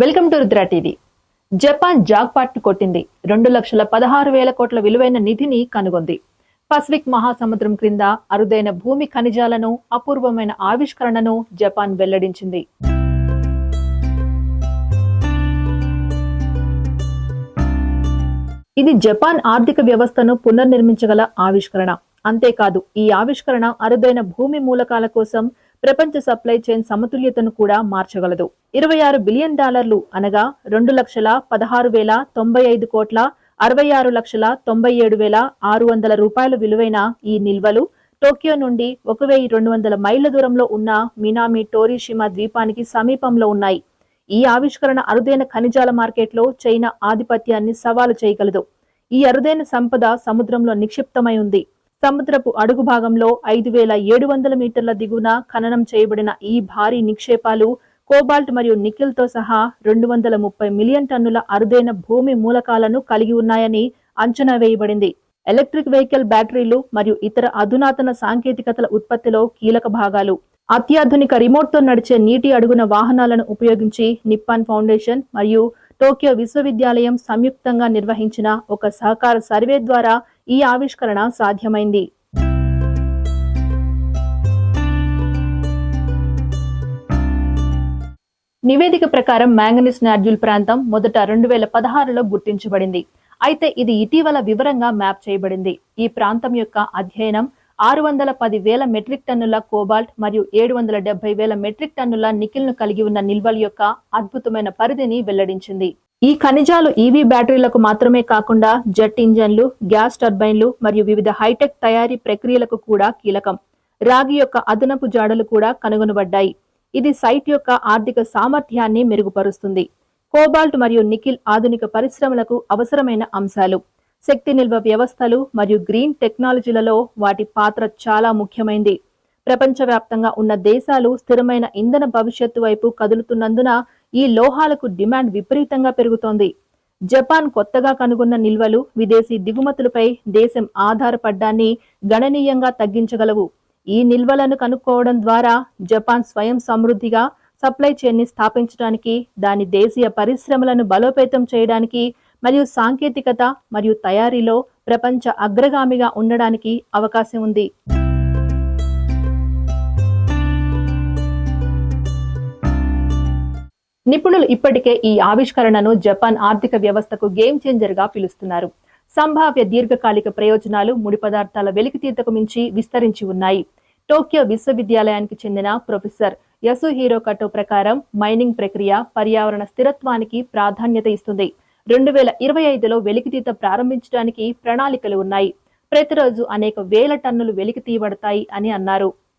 Welcome to Rudra TV. Japan jackpot కొట్టింది. రెండు లక్షల పదహారు వేల కోట్ల విలువైన నిధిని కనుగొంది. పసిఫిక్ మహాసముద్రం క్రింద అరుదైన భూమి ఖనిజాలను అపూర్వమైన ఆవిష్కరణను జపాన్ వెల్లడించింది. ఇది జపాన్ ఆర్థిక వ్యవస్థను పునర్నిర్మించగల ఆవిష్కరణ. అంతేకాదు ఈ ఆవిష్కరణ అరుదైన భూమి మూలకాల కోసం ప్రపంచ సప్లై చైన్ సమతుల్యతను కూడా మార్చగలదు. ఇరవై ఆరు బిలియన్ డాలర్లు అనగా రెండు లక్షల పదహారు వేల తొంభై ఐదు కోట్ల అరవై ఆరు లక్షల తొంభై ఏడు వేల ఆరు వందల రూపాయల విలువైన ఈ నిల్వలు టోక్యో నుండి ఒక వెయ్యి రెండు వందల మైళ్ళ దూరంలో ఉన్న మినామి టోరిషిమా ద్వీపానికి సమీపంలో ఉన్నాయి. ఈ ఆవిష్కరణ అరుదైన ఖనిజాల మార్కెట్లో చైనా ఆధిపత్యాన్ని సవాలు చేయగలదు. ఈ అరుదైన సంపద సముద్రంలో నిక్షిప్తమై ఉంది. సముద్రపు అడుగు భాగంలో ఐదు వేల ఏడు వందల మీటర్ల దిగువన ఖననం చేయబడిన ఈ భారీ నిక్షేపాలు కోబాల్ట్ మరియు నిఖిల్తో సహా రెండు వందల ముప్పై మిలియన్ టన్నుల అరుదైన భూమి మూలకాలను కలిగి ఉన్నాయని అంచనా వేయబడింది. ఎలక్ట్రిక్ వెహికల్ బ్యాటరీలు మరియు ఇతర అధునాతన సాంకేతికతల ఉత్పత్తిలో కీలక భాగాలు. అత్యాధునిక రిమోట్తో నడిచే నీటి అడుగున వాహనాలను ఉపయోగించి నిప్పాన్ ఫౌండేషన్ మరియు టోక్యో విశ్వవిద్యాలయం సంయుక్తంగా నిర్వహించిన ఒక సహకార సర్వే ద్వారా ఈ ఆవిష్కరణ సాధ్యమైంది. నివేదిక ప్రకారం మ్యాంగనీస్ నాడ్యూల్ ప్రాంతం మొదట రెండు వేల పదహారులో గుర్తించబడింది. అయితే ఇది ఇటీవల వివరంగా మ్యాప్ చేయబడింది. ఈ ప్రాంతం యొక్క అధ్యయనం ఆరు వందల పది వేల మెట్రిక్ టన్నుల కోబాల్ట్ మరియు ఏడు వందల డెబ్బై వేల మెట్రిక్ టన్నుల నిఖిల్ను కలిగి ఉన్న నిల్వల యొక్క అద్భుతమైన పరిధిని వెల్లడించింది. ఈ ఖనిజాలు ఈవీ బ్యాటరీలకు మాత్రమే కాకుండా జెట్ ఇంజన్లు గ్యాస్ టర్బైన్లు మరియు వివిధ హైటెక్ తయారీ ప్రక్రియలకు కూడా కీలకం. రాగి యొక్క అదనపు జాడలు కూడా కనుగొనబడ్డాయి. ఇది సైట్ యొక్క ఆర్థిక సామర్థ్యాన్ని మెరుగుపరుస్తుంది. కోబాల్ట్ మరియు నికిల్ ఆధునిక పరిశ్రమలకు అవసరమైన అంశాలు. శక్తి నిల్వ వ్యవస్థలు మరియు గ్రీన్ టెక్నాలజీలలో వాటి పాత్ర చాలా ముఖ్యమైంది. ప్రపంచవ్యాప్తంగా ఉన్న దేశాలు స్థిరమైన ఇంధన భవిష్యత్తు వైపు కదులుతున్నందున ఈ లోహాలకు డిమాండ్ విపరీతంగా పెరుగుతోంది. జపాన్ కొత్తగా కనుగొన్న నిల్వలు విదేశీ దిగుమతులపై దేశం ఆధారపడ్డాన్ని గణనీయంగా తగ్గించగలవు. ఈ నిల్వలను కనుక్కోవడం ద్వారా జపాన్ స్వయం సమృద్ధిగా సప్లై చైన్ని స్థాపించడానికి దాని దేశీయ పరిశ్రమలను బలోపేతం చేయడానికి మరియు సాంకేతికత మరియు తయారీలో ప్రపంచ అగ్రగామిగా ఉండడానికి అవకాశం ఉంది. నిపుణులు ఇప్పటికే ఈ ఆవిష్కరణను జపాన్ ఆర్థిక వ్యవస్థకు గేమ్ చేంజర్గా పిలుస్తున్నారు. సంభావ్య దీర్ఘకాలిక ప్రయోజనాలు ముడి పదార్థాల వెలికితీతకు మించి విస్తరించి ఉన్నాయి. టోక్యో విశ్వవిద్యాలయానికి చెందిన ప్రొఫెసర్ యసుహీరో కటో ప్రకారం మైనింగ్ ప్రక్రియ పర్యావరణ స్థిరత్వానికి ప్రాధాన్యత ఇస్తుంది. రెండు వేల ఇరవై ఐదులో వెలికితీత ప్రారంభించడానికి ప్రణాళికలు ఉన్నాయి. ప్రతిరోజు అనేక వేల టన్నులు వెలికి తీయబడతాయి అని అన్నారు.